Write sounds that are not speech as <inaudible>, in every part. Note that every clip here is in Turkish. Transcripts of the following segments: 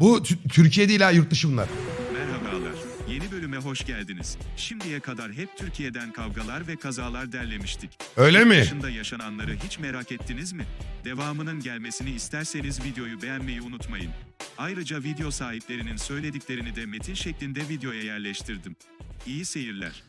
Bu Tü- Türkiye değil ha yurt dışı bunlar. Merhabalar. Yeni bölüme hoş geldiniz. Şimdiye kadar hep Türkiye'den kavgalar ve kazalar derlemiştik. Öyle mi? Dışında yaşananları hiç merak ettiniz mi? Devamının gelmesini isterseniz videoyu beğenmeyi unutmayın. Ayrıca video sahiplerinin söylediklerini de metin şeklinde videoya yerleştirdim. İyi seyirler.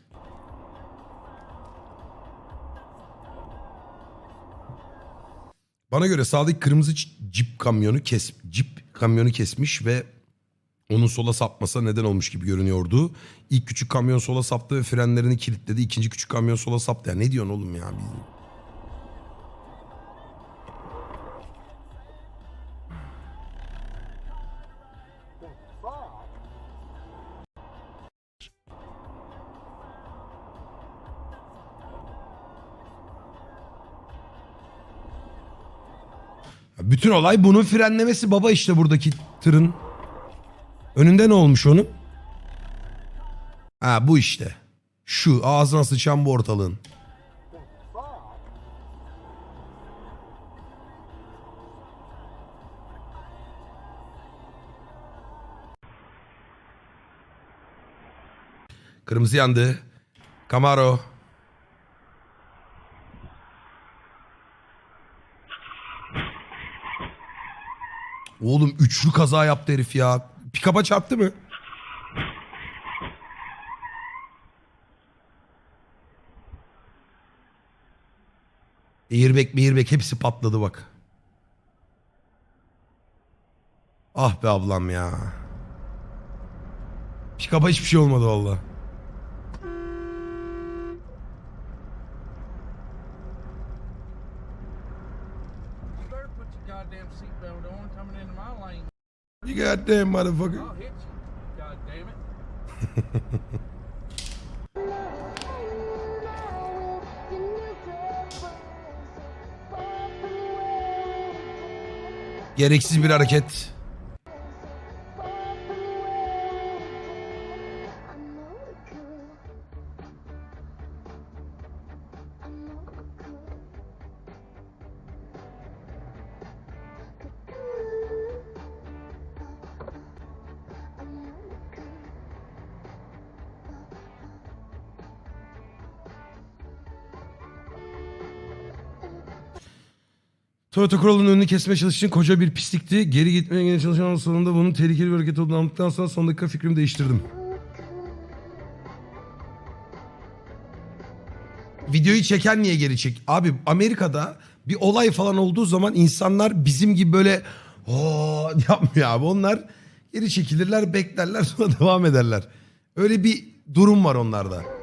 Bana göre sağdaki kırmızı cip kamyonu kes cip kamyonu kesmiş ve onun sola sapmasa neden olmuş gibi görünüyordu. İlk küçük kamyon sola saptı ve frenlerini kilitledi. İkinci küçük kamyon sola saptı. Ya ne diyorsun oğlum ya? Biz- Bütün olay bunun frenlemesi baba işte buradaki tırın. Önünde ne olmuş onun? Ha bu işte. Şu ağzına sıçan bu ortalığın. Kırmızı yandı. Camaro. Oğlum üçlü kaza yaptı herif ya. Pikaba çarptı mı? Airbag airbag hepsi patladı bak. Ah be ablam ya. Pikaba hiçbir şey olmadı valla. Goddamn motherfucker. I'll hit you. God damn it. Gereksiz bir hareket. Toyota Corolla'nın önünü kesmeye çalıştığın koca bir pislikti. Geri gitmeye gene çalışan sonunda bunun tehlikeli bir hareket olduğunu anladıktan sonra son dakika fikrimi değiştirdim. Videoyu çeken niye geri çek? Abi Amerika'da bir olay falan olduğu zaman insanlar bizim gibi böyle o <laughs> yapmıyor abi. Onlar geri çekilirler, beklerler <laughs> sonra devam ederler. Öyle bir durum var onlarda.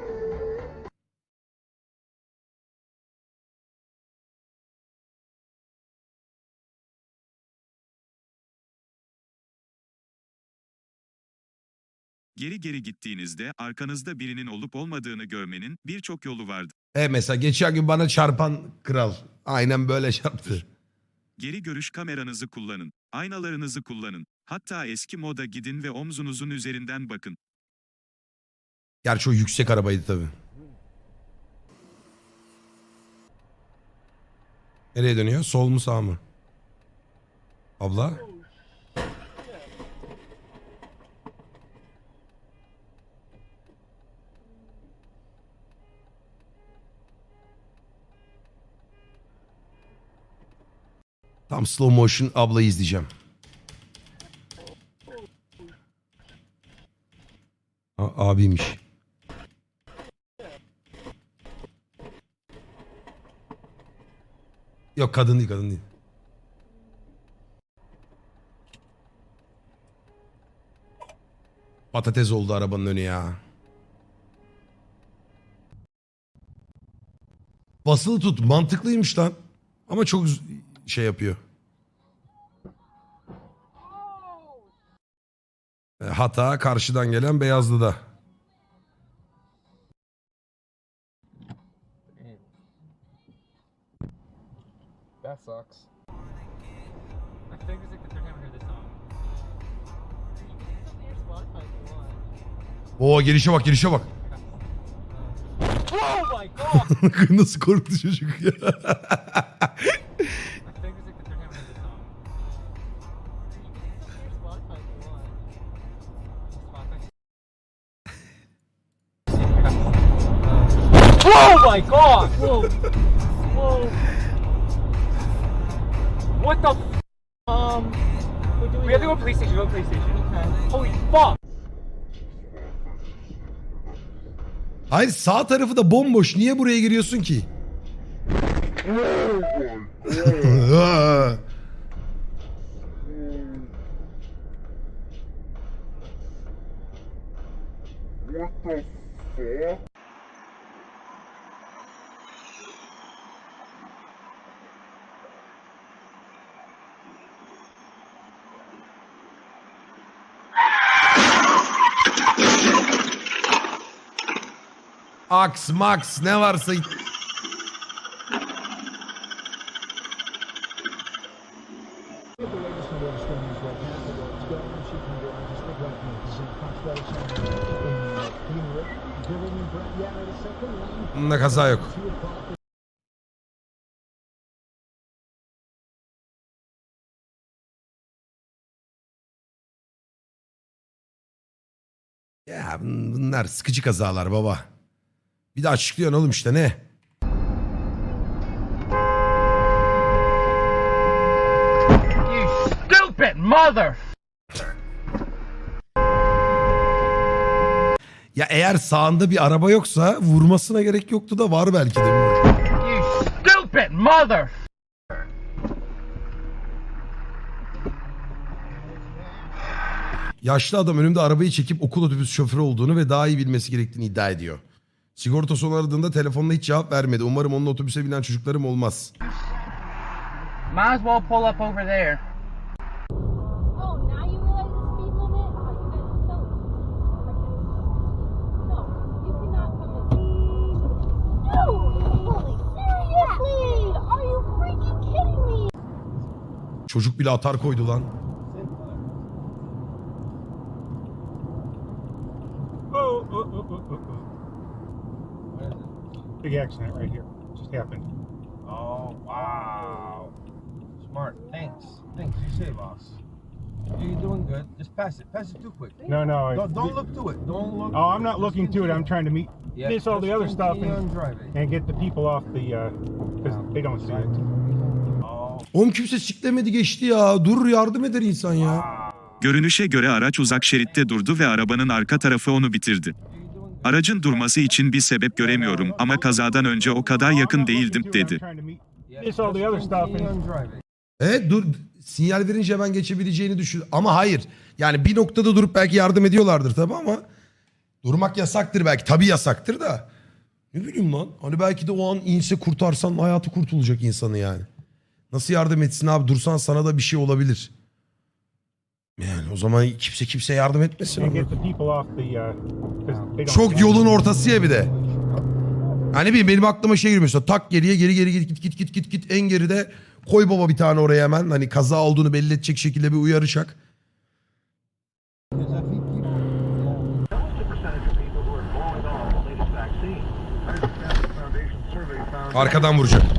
Geri geri gittiğinizde arkanızda birinin olup olmadığını görmenin birçok yolu vardır. E mesela geçen gün bana çarpan kral. Aynen böyle çarptı. Geri görüş kameranızı kullanın. Aynalarınızı kullanın. Hatta eski moda gidin ve omzunuzun üzerinden bakın. Gerçi o yüksek arabaydı tabii. Nereye dönüyor? Sol mu sağ mı? Abla? Tam slow motion ablayı izleyeceğim. A- abiymiş. Yok kadın değil kadın değil. Patates oldu arabanın önü ya. Basılı tut mantıklıymış lan. Ama çok şey yapıyor. Hata karşıdan gelen Beyazlı'da. That sucks. I think it's like the third time I heard this song. Oo gelişe bak gelişe bak. Oh my god! <laughs> Nasıl korktu çocuk ya. <laughs> Hayır sağ tarafı da bomboş. Niye buraya giriyorsun ki? <laughs> <laughs> Aks, max ne varsa Bunda kaza yok. Ya bun- bunlar sıkıcı kazalar baba. Bir de açıklıyorsun oğlum işte ne? You stupid mother! Ya eğer sağında bir araba yoksa vurmasına gerek yoktu da var belki de. You stupid mother! Yaşlı adam önümde arabayı çekip okul otobüs şoförü olduğunu ve daha iyi bilmesi gerektiğini iddia ediyor. Sigortası aradığında telefonla hiç cevap vermedi. Umarım onun otobüse binen çocuklarım olmaz. Might as well pull up over there. Oh, now you realize the speed limit? Oh, you guys are so... No, you cannot come with me. Dude! Holy seriously? Are you freaking kidding me? Çocuk bile atar koydu lan. Oh, oh, oh, oh, oh, oh. Big accident right here. Just happened. Oh, wow. Smart. Thanks. Thanks. You save us. You're doing good. Just pass it. Pass it too quick. No, no. I- Don't, don't look to it. Don't look. Oh, I'm not looking to it. I'm trying to meet Yeah, miss all the other stuff and, driving. and get the people off the because they don't see it. Oh, Oğlum kimse siklemedi geçti ya. Dur yardım eder insan ya. Görünüşe göre araç uzak şeritte durdu ve arabanın arka tarafı onu bitirdi. Aracın durması için bir sebep göremiyorum ama kazadan önce o kadar yakın değildim dedi. Evet dur sinyal verince hemen geçebileceğini düşün. Ama hayır. Yani bir noktada durup belki yardım ediyorlardır tabii ama durmak yasaktır belki. Tabii yasaktır da. Ne bileyim lan. Hani belki de o an inse kurtarsan hayatı kurtulacak insanı yani. Nasıl yardım etsin abi? Dursan sana da bir şey olabilir. Yani o zaman kimse kimse yardım etmesin. Ama. uh Çok yolun ortası ya bir de. Hani benim, benim aklıma şey giriyor mesela tak geriye geri geri git git git git git git en geride koy baba bir tane oraya hemen hani kaza olduğunu belli edecek şekilde bir uyarışak. Arkadan vuracak.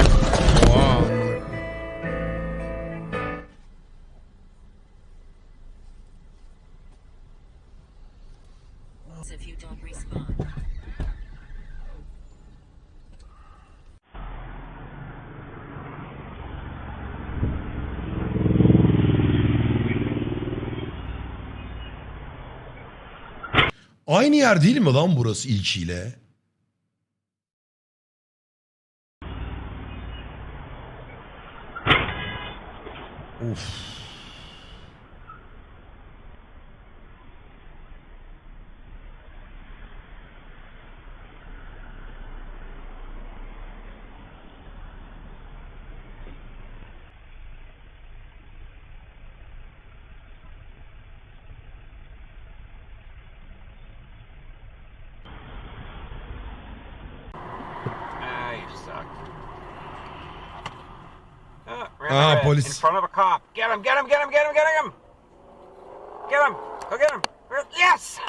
Aynı yer değil mi lan burası ilçiyle? Of. Ran Ah, the red police. In front of a cop. Get him, get him, get him, get him, get him! Get him! Go get him! Yes!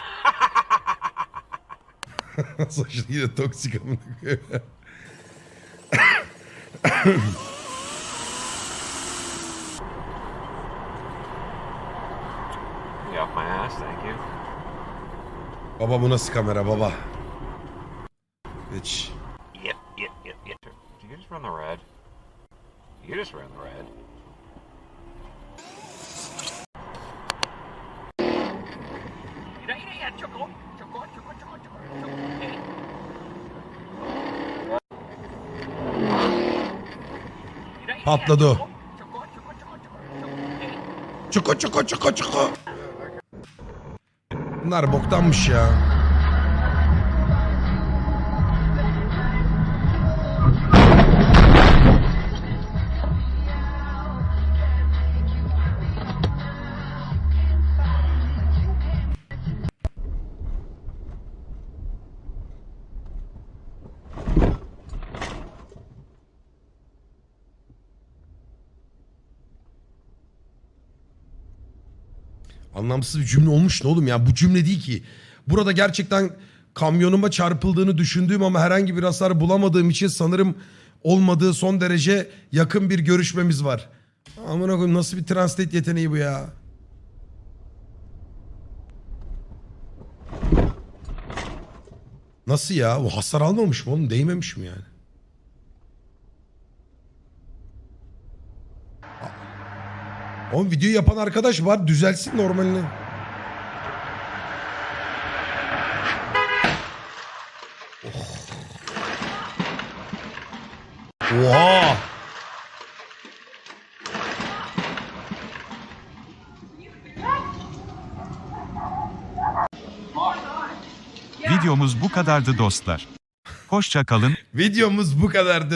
<laughs> Saçlı yine toksik amına. Get off my ass, thank you. Baba bu nasıl kamera baba? Hiç. Yep, yep, yep, yep. Did you just run the red? You just ran the red. Patladı o. Çuko çuko çuko çuko. Bunlar boktanmış ya. Anlamsız bir cümle olmuş ne oğlum ya bu cümle değil ki. Burada gerçekten kamyonuma çarpıldığını düşündüğüm ama herhangi bir hasar bulamadığım için sanırım olmadığı son derece yakın bir görüşmemiz var. Amına koyayım nasıl bir translate yeteneği bu ya? Nasıl ya? O hasar almamış mı oğlum? Değmemiş mi yani? Oğlum videoyu yapan arkadaş var düzelsin normalini. Oh. Oha. Videomuz bu kadardı dostlar. Hoşça kalın, Videomuz bu kadardı.